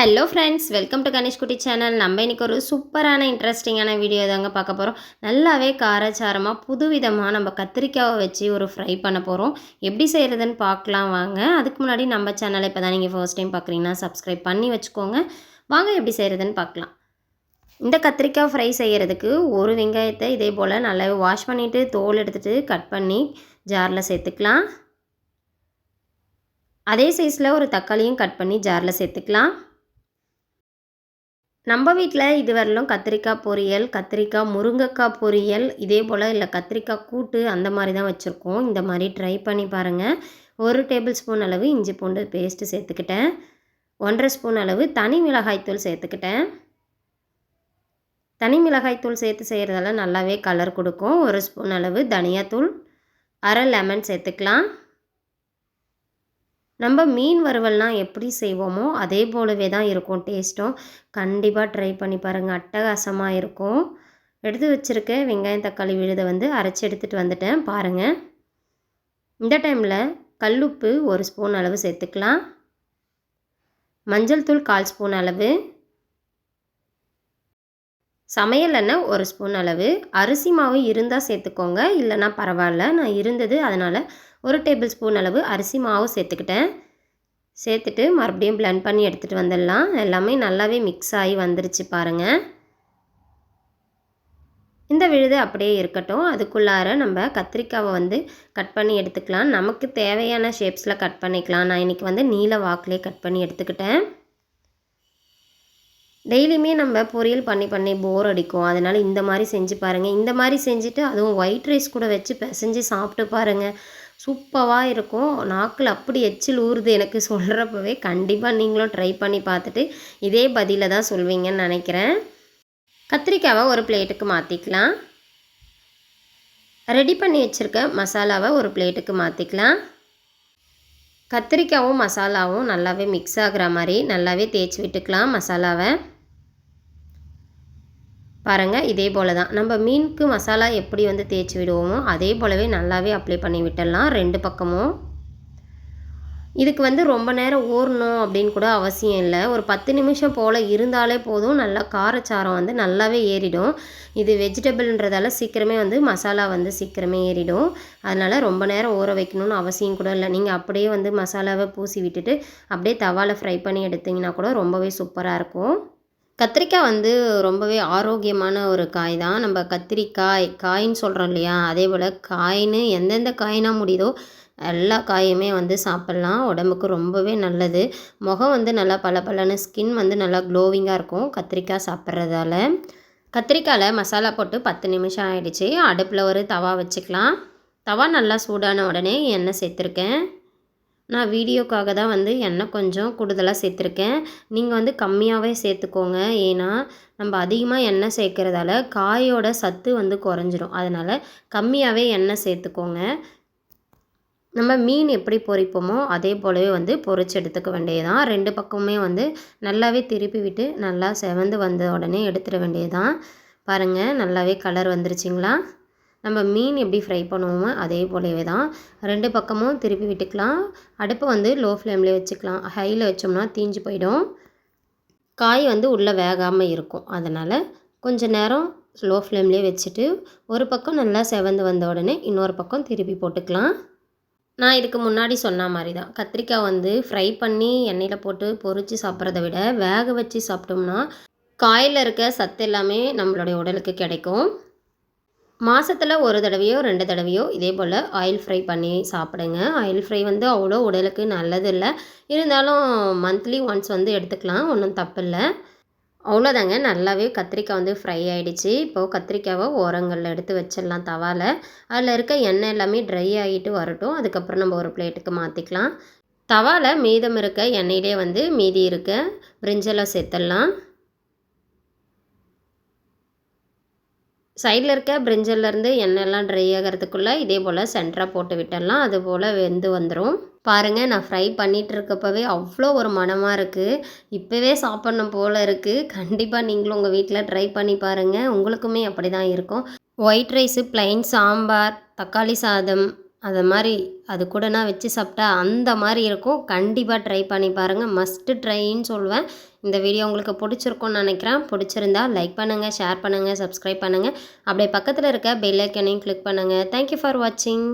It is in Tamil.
Hello friends welcome to Ganesh Kutty channel நம்ம இன்னைக்கு ஒரு சூப்பரான இன்ட்ரெஸ்டிங்கான வீடியோ தாங்க பார்க்க போகிறோம் நல்லாவே காரச்சாரமாக புதுவிதமாக நம்ம கத்திரிக்காவை வச்சு ஒரு ஃப்ரை பண்ண போகிறோம் எப்படி செய்கிறதுன்னு பார்க்கலாம் வாங்க. அதுக்கு முன்னாடி நம்ம சேனலை இப்போ தான் நீங்கள் ஃபர்ஸ்ட் டைம் பார்க்குறீங்கன்னா சப்ஸ்கிரைப் பண்ணி வச்சுக்கோங்க. வாங்க எப்படி செய்கிறதுன்னு பார்க்கலாம். இந்த கத்திரிக்காய் ஃப்ரை செய்கிறதுக்கு ஒரு வெங்காயத்தை இதே போல் நல்லா வாஷ் பண்ணிவிட்டு தோல் எடுத்துகிட்டு கட் பண்ணி ஜாரில் சேர்த்துக்கலாம். அதே சைஸில் ஒரு தக்காளியும் கட் பண்ணி ஜாரில் சேர்த்துக்கலாம். நம்ம வீட்டில் இது கத்திரிக்காய் பொரியல் கத்திரிக்காய் முருங்கைக்காய் பொரியல் இதே போல் இல்லை கத்திரிக்காய் கூட்டு அந்த மாதிரி தான் வச்சுருக்கோம். இந்த மாதிரி ட்ரை பண்ணி பாருங்கள் ஒரு டேபிள் ஸ்பூன் அளவு இஞ்சி பூண்டு பேஸ்ட்டு சேர்த்துக்கிட்டேன். ஒன்றரை ஸ்பூன் அளவு தனி மிளகாய்த்தூள் சேர்த்துக்கிட்டேன். தனி மிளகாய்த்தூள் சேர்த்து செய்கிறதால நல்லாவே கலர் கொடுக்கும். ஒரு ஸ்பூன் அளவு தனியாத்தூள். அரை லெமன் சேர்த்துக்கலாம். நம்ம மீன் வறுவல்லாம் எப்படி செய்வோமோ அதே போலவே தான் இருக்கும் டேஸ்ட்டும். கண்டிப்பாக ட்ரை பண்ணி பாருங்கள் அட்டகாசமாக இருக்கும். எடுத்து வச்சுருக்க வெங்காயம் தக்காளி விழுதை வந்து அரைச்சி எடுத்துகிட்டு வந்துட்டேன். பாருங்கள் இந்த டைமில் கல்லுப்பு ஒரு ஸ்பூன் அளவு சேர்த்துக்கலாம். மஞ்சள் தூள் கால் ஸ்பூன் அளவு. சமையல் எண்ணெய் ஒரு ஸ்பூன் அளவு. அரிசி மாவு இருந்தால் சேர்த்துக்கோங்க. இல்லைன்னா பரவாயில்ல. நான் இருந்தது அதனால் ஒரு டேபிள் ஸ்பூன் அளவு அரிசி மாவு சேர்த்துக்கிட்டேன். சேர்த்துட்டு மறுபடியும் பிளெண்ட் பண்ணி எடுத்துகிட்டு வந்துடலாம். எல்லாமே நல்லாவே மிக்ஸ் ஆகி வந்துருச்சு பாருங்கள் இந்த விழுது அப்படியே இருக்கட்டும். அதுக்குள்ளார நம்ம கத்திரிக்காவை வந்து கட் பண்ணி எடுத்துக்கலாம். நமக்கு தேவையான ஷேப்ஸில் கட் பண்ணிக்கலாம். நான் இன்றைக்கி வந்து நீல வாக்கிலே கட் பண்ணி எடுத்துக்கிட்டேன். டெய்லியுமே நம்ம பொரியல் பண்ணி பண்ணி போர் அடிக்கும். அதனால் இந்த மாதிரி செஞ்சு பாருங்கள் இந்த மாதிரி செஞ்சுட்டு அதுவும் ஒயிட் ரைஸ் கூட வச்சு பிசைஞ்சு சாப்பிட்டு பாருங்கள் சூப்பராக இருக்கும். நாக்கில் அப்படி எச்சில் ஊறுது எனக்கு சொல்கிறப்பவே கண்டிப்பாக நீங்களும் ட்ரை பண்ணி பார்த்துட்டு இதே பதிலில் தான் சொல்வீங்கன்னு நினைக்கிறேன். கத்திரிக்காவை ஒரு பிளேட்டுக்கு மாற்றிக்கலாம் ரெடி பண்ணி வச்சுருக்க மசாலாவை ஒரு பிளேட்டுக்கு மாற்றிக்கலாம் கத்திரிக்காவும் மசாலாவும் நல்லாவே மிக்ஸ் ஆகிற மாதிரி நல்லாவே தேய்ச்சி விட்டுக்கலாம் மசாலாவை. பாருங்கள் இதே போல் தான் நம்ம மீனுக்கு மசாலா எப்படி வந்து தேய்ச்சி விடுவோமோ அதே போலவே நல்லாவே அப்ளை பண்ணி விட்டுடலாம். ரெண்டு பக்கமும். இதுக்கு வந்து ரொம்ப நேரம் ஊறணும் அப்படின்னு கூட அவசியம் இல்லை. ஒரு பத்து நிமிஷம் போல் இருந்தாலே போதும். நல்லா காரச்சாரம் வந்து நல்லாவே ஏறிடும். இது வெஜிடபிள்ன்றதால சீக்கிரமே வந்து மசாலா வந்து சீக்கிரமே ஏறிடும். அதனால் ரொம்ப நேரம் ஊற வைக்கணும்னு அவசியம் கூட இல்லை. நீங்கள் அப்படியே வந்து மசாலாவை பூசி விட்டுட்டு அப்படியே தவாவில் ஃப்ரை பண்ணி எடுத்திங்கன்னா கூட ரொம்பவே சூப்பராக இருக்கும். கத்திரிக்காய் வந்து ரொம்பவே ஆரோக்கியமான ஒரு காய் தான். நம்ம கத்திரிக்காய் காயின்னு சொல்கிறோம் இல்லையா? அதே போல் காயின்னு எந்தெந்த காயினாக முடியுதோ எல்லா காயுமே வந்து சாப்பிட்லாம். உடம்புக்கு ரொம்பவே நல்லது. முகம் வந்து நல்லா பல பலன்னு ஸ்கின் வந்து நல்லா க்ளோவிங்காக இருக்கும் கத்திரிக்காய் சாப்பிட்றதால. கத்திரிக்காயில் மசாலா போட்டு பத்து நிமிஷம் ஆகிடுச்சு அடுப்பில் ஒரு தவா வச்சுக்கலாம். தவா நல்லா சூடான உடனே எண்ணெய் சேர்த்துருக்கேன். நான் வீடியோக்காக தான் வந்து எண்ணெய் கொஞ்சம் கூடுதலாக சேர்த்துருக்கேன். நீங்கள் வந்து கம்மியாகவே சேர்த்துக்கோங்க. ஏன்னா நம்ம அதிகமாக எண்ணெய் சேர்க்குறதால காயோட சத்து வந்து குறைஞ்சிரும். அதனால் கம்மியாகவே எண்ணெய் சேர்த்துக்கோங்க. நம்ம மீன் எப்படி பொரிப்போமோ அதே போலவே வந்து பொறிச்சு எடுத்துக்க வேண்டியதுதான். ரெண்டு பக்கமுமே வந்து நல்லாவே திருப்பி விட்டு நல்லா செவந்து வந்த உடனே எடுத்துட வேண்டியதுதான். பாருங்கள் நல்லாவே கலர் வந்துருச்சிங்களா? நம்ம மீன் எப்படி ஃப்ரை பண்ணுவோமோ அதே போலவே தான் ரெண்டு பக்கமும் திருப்பி விட்டுக்கலாம். அடுப்பை வந்து லோ ஃப்ளேம்லேயே வச்சுக்கலாம் ஹையில் வச்சோம்னா தீஞ்சு போயிடும். காய் வந்து உள்ளே வேகாமல் இருக்கும். அதனால் கொஞ்சம் நேரம் லோ ஃப்ளேம்லேயே வச்சுட்டு ஒரு பக்கம் நல்லா செவந்து வந்த உடனே இன்னொரு பக்கம் திருப்பி போட்டுக்கலாம். நான் இதுக்கு முன்னாடி சொன்ன மாதிரி தான். கத்திரிக்காய் வந்து ஃப்ரை பண்ணி எண்ணெயில் போட்டு பொறிச்சு சாப்பிட்றத விட வேக வச்சு சாப்பிட்டோம்னா காயில் இருக்க சத்து எல்லாமே நம்மளுடைய உடலுக்கு கிடைக்கும். மாதத்தில் ஒரு தடவையோ ரெண்டு தடவையோ இதே போல் ஆயில் ஃப்ரை பண்ணி சாப்பிடுங்க. ஆயில் ஃப்ரை வந்து அவ்வளோ உடலுக்கு நல்லது இல்லை இருந்தாலும் மந்த்லி ஒன்ஸ் வந்து எடுத்துக்கலாம். ஒன்றும் தப்பில்லை. அவ்வளோதாங்க. நல்லாவே கத்திரிக்காய் வந்து ஃப்ரை ஆகிடுச்சு இப்போது கத்திரிக்காவை ஓரங்களில் எடுத்து வச்சிடலாம் தவாவில் அதில் இருக்க எண்ணெய் எல்லாமே ட்ரை ஆகிட்டு வரட்டும். அதுக்கப்புறம் நம்ம ஒரு பிளேட்டுக்கு மாற்றிக்கலாம் தவாவில் மீதம் இருக்க எண்ணெயிலே வந்து மீதி இருக்க பிரிஞ்செல்லாம் சேர்த்துடலாம். சைடில் இருக்க பிரிஞ்சல்லேருந்து எண்ணெய்லாம் ட்ரை ஆகிறதுக்குள்ளே இதே போல் சென்டராக போட்டு விட்டுடலாம். அது போல் வெந்து வந்துடும் பாருங்கள் நான் ஃப்ரை பண்ணிகிட்டு இருக்கப்பவே அவ்வளோ ஒரு மனமாக இருக்குது இப்போவே சாப்பிட்ணும் போல் இருக்குது கண்டிப்பாக நீங்களும் உங்கள் வீட்டில் ட்ரை பண்ணி பாருங்கள் உங்களுக்குமே அப்படி தான் இருக்கும். ஒயிட் ரைஸு ப்ளைன் சாம்பார் தக்காளி சாதம் அதை மாதிரி அது கூட நான் வச்சு சாப்பிட்டா அந்த மாதிரி இருக்கும். கண்டிப்பாக ட்ரை பண்ணி பாருங்கள் மஸ்ட்டு ட்ரைன்னு சொல்லுவேன். இந்த வீடியோ உங்களுக்கு பிடிச்சிருக்கும்னு நினைக்கிறேன். பிடிச்சிருந்தா லைக் பண்ணுங்கள் ஷேர் பண்ணுங்கள் சப்ஸ்கிரைப் பண்ணுங்கள் அப்படியே பக்கத்தில் இருக்க பெல் ஐக்கனையும் கிளிக் பண்ணுங்கள் தேங்க்யூ ஃபார் வாட்சிங்